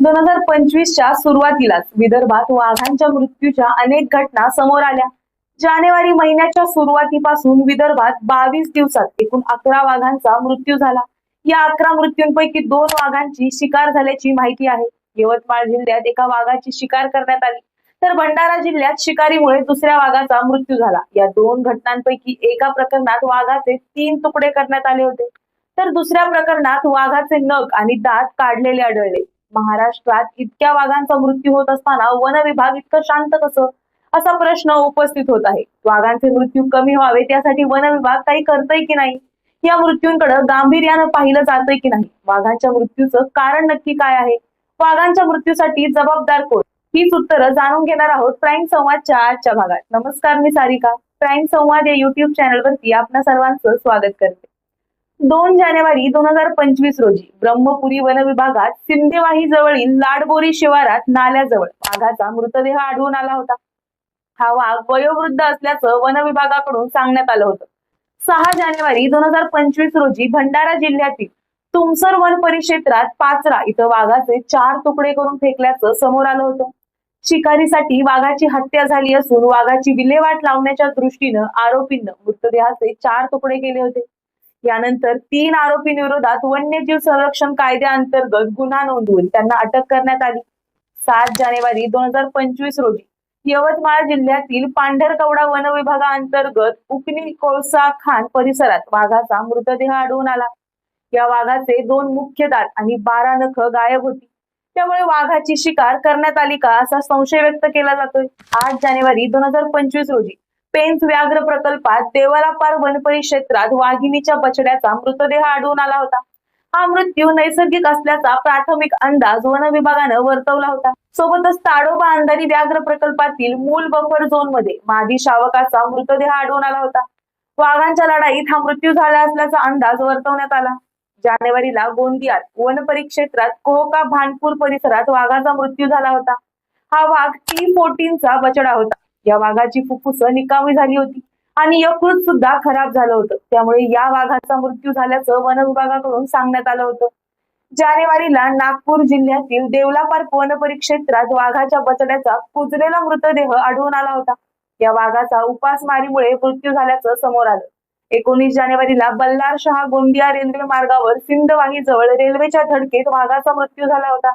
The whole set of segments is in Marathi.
दोन हजार पंचवीसच्या सुरुवातीलाच विदर्भात वाघांच्या मृत्यूच्या अनेक घटना समोर आल्या. जानेवारी महिन्याच्या सुरुवातीपासून विदर्भात बावीस दिवसात एकूण अकरा वाघांचा मृत्यू झाला. या अकरा मृत्यूंपैकी दोन वाघांची शिकार झाल्याची माहिती आहे. यवतमाळ जिल्ह्यात एका वाघाची शिकार करण्यात आली. तर भंडारा जिल्ह्यात शिकारीमुळे दुसऱ्या वाघाचा मृत्यू झाला. या दोन घटनांपैकी एका प्रकरणात वाघाचे तीन तुकडे करण्यात आले होते. तर दुसऱ्या प्रकरणात वाघाचे नग आणि दात काढलेले आढळले. महाराष्ट्रात इतक्या वाघांचा मृत्यू होत असताना वन विभाग इतकं शांत कसं? असा प्रश्न उपस्थित होत आहे. वाघांचे मृत्यू कमी व्हावे त्यासाठी वन विभाग काही करतय की नाही? या मृत्यूंकडे गांभीर्यानं पाहिलं जातंय की नाही? वाघांच्या मृत्यूचं कारण नक्की काय आहे? वाघांच्या मृत्यूसाठी जबाबदार कोण? हीच उत्तरं जाणून घेणार आहोत प्राईम संवादच्या आजच्या भागात. नमस्कार मी सारिका. प्राईम संवाद या युट्यूब चॅनलवरती आपल्या सर्वांचं स्वागत करते. दोन जानेवारी दोन हजार पंचवीस रोजी ब्रह्मपुरी वन विभागात सिंदेवाही जवळील लाडबोरी शिवारात नाल्याजवळ वाघाचा मृतदेह आढळून आला होता. हा वाघ वयोवृद्ध असल्याचं वन विभागाकडून सांगण्यात आलं होतं. सहा जानेवारी दोन हजार पंचवीस रोजी भंडारा जिल्ह्यातील तुमसर वन परिक्षेत्रात पाचरा इथं वाघाचे चार तुकडे करून फेकल्याचं समोर आलं होतं. शिकारीसाठी वाघाची हत्या झाली असून वाघाची विल्हेवाट लावण्याच्या दृष्टीनं आरोपींना मृतदेहाचे चार तुकडे केले होते. यानंतर तीन आरोपींविरोधात वन्यजीव संरक्षण कायद्याअंतर्गत गुन्हा नोंदवून त्यांना अटक करण्यात आली. सात जानेवारी दोन हजार पंचवीस रोजी यवतमाळ जिल्ह्यातील पांढरकवडा वन विभागाअंतर्गत उकनी कोळसा खान परिसरात वाघाचा मृतदेह आढळून आला. या वाघाचे दोन मुख्य दात आणि बारा नख गायब होती. त्यामुळे वाघाची शिकार करण्यात आली का असा संशय व्यक्त केला जातोय. आठ जानेवारी दोन हजार पंचवीस रोजी पेंच व्याघ्र प्रकल्पात देवालापार वन परिक्षेत्रात वाघिणीच्या बछड्याचा मृतदेह आढळून आला होता. हा मृत्यू नैसर्गिक असल्याचा प्राथमिक अंदाज वन विभागानं वर्तवला होता. सोबतच ताडोबा अंधारी व्याघ्र प्रकल्पातील मूल बफर झोनमध्ये मादी शावकाचा मृतदेह आढळून आला होता. वाघांच्या लढाईत हा मृत्यू झाला असल्याचा अंदाज वर्तवण्यात आला. जानेवारीला गोंदियात वन परिक्षेत्रात कोहका भानपूर परिसरात वाघाचा मृत्यू झाला होता. हा वाघ टी फोर्टीनचा बछडा होता. या वाघाची फुफ्फुस निकामी झाली होती. आणि यकृत सुद्धा खराब झालं होतं. त्यामुळे या वाघाचा मृत्यू झाल्याचं वन विभागाकडून सांगण्यात आलं होतं. जानेवारीला नागपूर जिल्ह्यातील देवलापार्क वन परिक्षेत्रात वाघाच्या बछड्याचा कुजलेला मृतदेह आढळून आला होता. या वाघाचा उपासमारीमुळे मृत्यू झाल्याचं समोर आलं. एकोणीस जानेवारीला बल्लार शहा गोंदिया रेल्वे मार्गावर सिंधवाही जवळ रेल्वेच्या धडकेत वाघाचा मृत्यू झाला होता.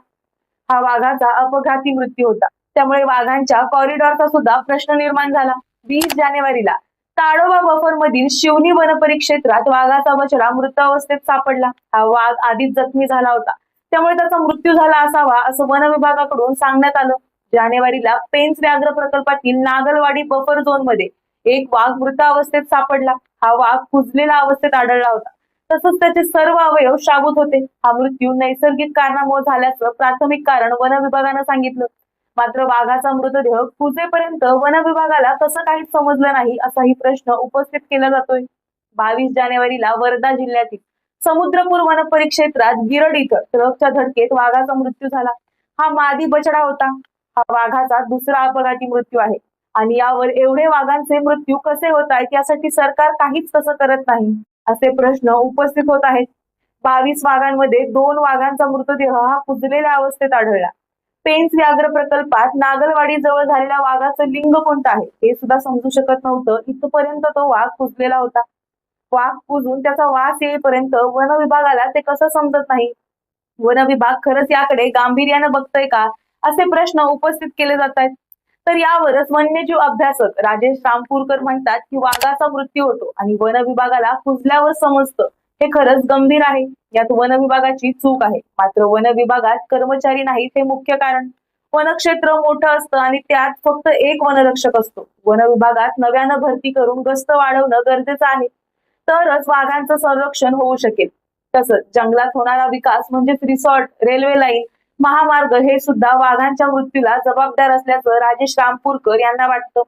हा वाघाचा अपघाती मृत्यू होता. त्यामुळे वाघांच्या कॉरिडॉरचा सुद्धा प्रश्न निर्माण झाला. वीस जानेवारीला ताडोबा बफर मधील शिवनी वन परिक्षेत्रात वाघाचा बछडा मृत अवस्थेत सापडला. हा वाघ आधीच जखमी झाला होता. त्यामुळे त्याचा मृत्यू झाला असावा असं वन विभागाकडून सांगण्यात आलं. जानेवारीला पेन्स व्याघ्र प्रकल्पातील नागलवाडी बफर झोनमध्ये एक वाघ मृत अवस्थेत सापडला. हा वाघ कुजलेला अवस्थेत आढळला होता. तसंच त्याचे सर्व अवयव शाबूत होते. हा मृत्यू नैसर्गिक कारणामुळे झाल्याचं प्राथमिक कारण वन विभागानं सांगितलं. मात्र वाघाचा मृतदेह कुजेपर्यंत वन विभागाला कसं काहीच समजलं नाही असाही प्रश्न उपस्थित केला जातोय. बावीस जानेवारीला वर्धा जिल्ह्यातील समुद्रपूर वन परिक्षेत्रात गिरड इथं ट्रकच्या धडकेत वाघाचा मृत्यू झाला. हा मादी बछडा होता. हा वाघाचा दुसरा अपघाती मृत्यू आहे. आणि यावर एवढे वाघांचे मृत्यू कसे होत आहेत यासाठी सरकार काहीच कसं करत नाही असे प्रश्न उपस्थित होत आहेत. बावीस वाघांमध्ये दोन वाघांचा मृतदेह हा कुजलेल्या अवस्थेत आढळला. पेंच व्याघ्र प्रकल्पात नागलवाडी जवळ झालेल्या वाघाचं लिंग कोणतं आहे? हे सुद्धा समजू शकत नव्हतं. इथपर्यंत तो वाघ कुजलेला होता. वाघ कुजून त्याचा वास येईपर्यंत वन विभागाला ते कसं समजत नाही? वन विभाग खरंच याकडे गांभीर्यानं बघतोय का? असे प्रश्न उपस्थित केले जात आहेत तर यावरच वन्यजीव अभ्यासक राजेश रामपूरकर म्हणतात की वाघाचा मृत्यू होतो आणि वन विभागाला कुजल्यावर समजतं. हे खरंच गंभीर आहे. यात वन विभागाची चूक आहे. मात्र वन विभागात कर्मचारी नाही हे मुख्य कारण. वनक्षेत्र मोठं असतं आणि त्यात फक्त एक वनरक्षक असतो. वन विभागात नव्यानं भरती करून गस्त वाढवणं गरजेचं आहे. तरच वाघांचं संरक्षण होऊ शकेल. तसंच जंगलात होणारा विकास म्हणजेच रिसॉर्ट रेल्वे लाईन महामार्ग हे सुद्धा वाघांच्या मृत्यूला जबाबदार असल्याचं राजेश रामपूरकर यांना वाटतं.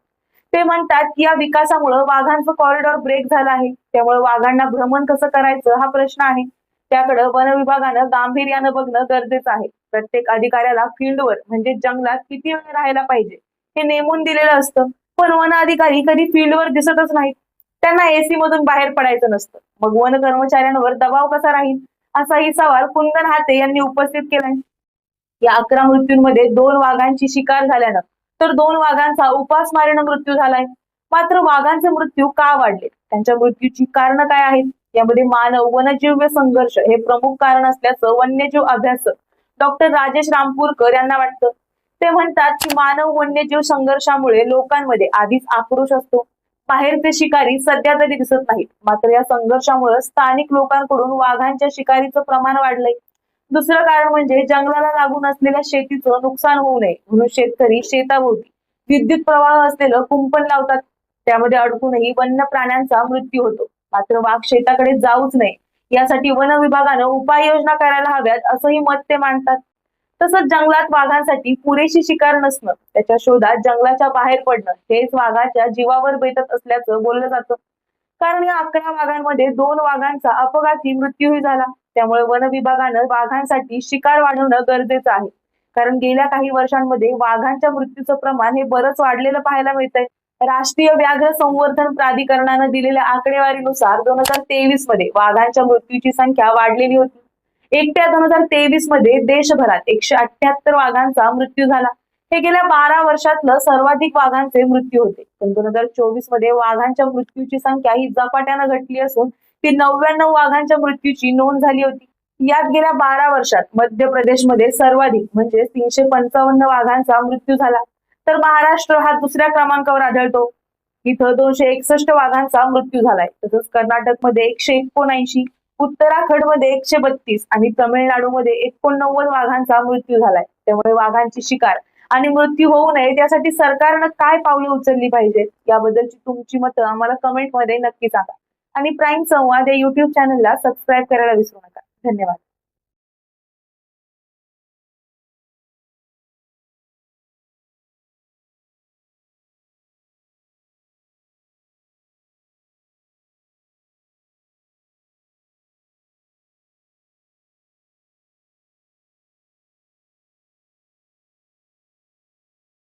ते म्हणतात की या विकासामुळे वाघांचं कॉरिडॉर ब्रेक झालं आहे. त्यामुळे वाघांना भ्रमण कसं करायचं हा प्रश्न आहे. त्याकडे वन विभागानं गांभीर्यानं बघणं गरजेचं आहे. प्रत्येक अधिकाऱ्याला फील्डवर म्हणजे जंगलात किती वेळ राहायला पाहिजे हे नेमून दिलेलं असतं. पण वन अधिकारी कधी फील्डवर दिसतच नाहीत. त्यांना एसी मधून बाहेर पडायचं नसतं. मग वन कर्मचाऱ्यांवर दबाव कसा राहील? असाही सवाल कुंदन हाते यांनी उपस्थित केलाय. या अकरा मृत्यूंमध्ये दोन वाघांची शिकार झाल्यानं तर दोन वाघांचा उपासमारीनं मृत्यू झालाय. मात्र वाघांचे मृत्यू का वाढले? त्यांच्या मृत्यूची कारण काय आहेत? यामध्ये मानव वनजीव्य संघर्ष हे प्रमुख कारण असल्याचं वन्यजीव अभ्यासक डॉक्टर राजेश रामपूरकर यांना वाटतं. ते म्हणतात की मानव वन्यजीव संघर्षामुळे लोकांमध्ये आधीच आक्रोश असतो. बाहेरचे शिकारी सध्या तरी दिसत नाहीत. मात्र या संघर्षामुळे स्थानिक लोकांकडून वाघांच्या शिकारीचं प्रमाण वाढलंय. दुसरं कारण म्हणजे जंगलाला लागून असलेल्या शेतीचं नुकसान होऊ नये. म्हणून शेतकरी शेताभोवती विद्युत प्रवाह असलेलं कुंपण लावतात. त्यामध्ये अडकूनही वन्य प्राण्यांचा मृत्यू होतो. मात्र वाघ शेताकडे जाऊच नये. यासाठी वन विभागानं उपाययोजना करायला हव्यात असंही मत ते मांडतात. तसंच जंगलात वाघांसाठी पुरेशी शिकार नसणं त्याच्या शोधात जंगलाच्या बाहेर पडणं हेच वाघाच्या जीवावर बेतत असल्याचं बोललं जातं. कारण या अकरा वाघांमध्ये दोन वाघांचा अपघाती मृत्यूही झाला. त्यामुळे वन विभागानं वाघांसाठी शिकार वाढवणं गरजेचं आहे. कारण गेल्या काही वर्षांमध्ये वाघांच्या मृत्यूचं प्रमाण हे बरंच वाढलेलं पाहायला मिळतंय. राष्ट्रीय व्याघ्र संवर्धन प्राधिकरणानं दिलेल्या आकडेवारीनुसार दोन हजार तेवीसमध्ये वाघांच्या मृत्यूची संख्या वाढलेली होती. एकट्या दोन हजार तेवीसमध्ये देशभरात एकशे अठ्याहत्तर वाघांचा मृत्यू झाला. हे गेल्या बारा वर्षातलं सर्वाधिक वाघांचे मृत्यू होते. पण दोन हजार चोवीसमध्ये वाघांच्या मृत्यूची संख्या ही झपाट्यानं घटली असून ती नव्याण्णव वाघांच्या मृत्यूची नोंद झाली होती. यात गेल्या बारा वर्षात मध्य प्रदेशमध्ये सर्वाधिक म्हणजे तीनशे पंचावन्न वाघांचा मृत्यू झाला. तर महाराष्ट्र हा दुसऱ्या क्रमांकावर आढळतो. इथं दोनशे एकसष्ट वाघांचा मृत्यू झालाय. तसंच कर्नाटकमध्ये एकशे एकोणऐंशी उत्तराखंडमध्ये एकशे बत्तीस आणि तमिळनाडूमध्ये एकोणनव्वद वाघांचा मृत्यू झालाय. त्यामुळे वाघांची शिकार आणि मृत्यू होऊ नये. त्यासाठी सरकारनं काय पावलं उचलली पाहिजेत? याबद्दलची तुमची मतं आम्हाला कमेंटमध्ये नक्की सांगा. आणि प्राईम संवाद या युट्यूब चॅनलला सबस्क्राईब करायला विसरू नका. धन्यवाद.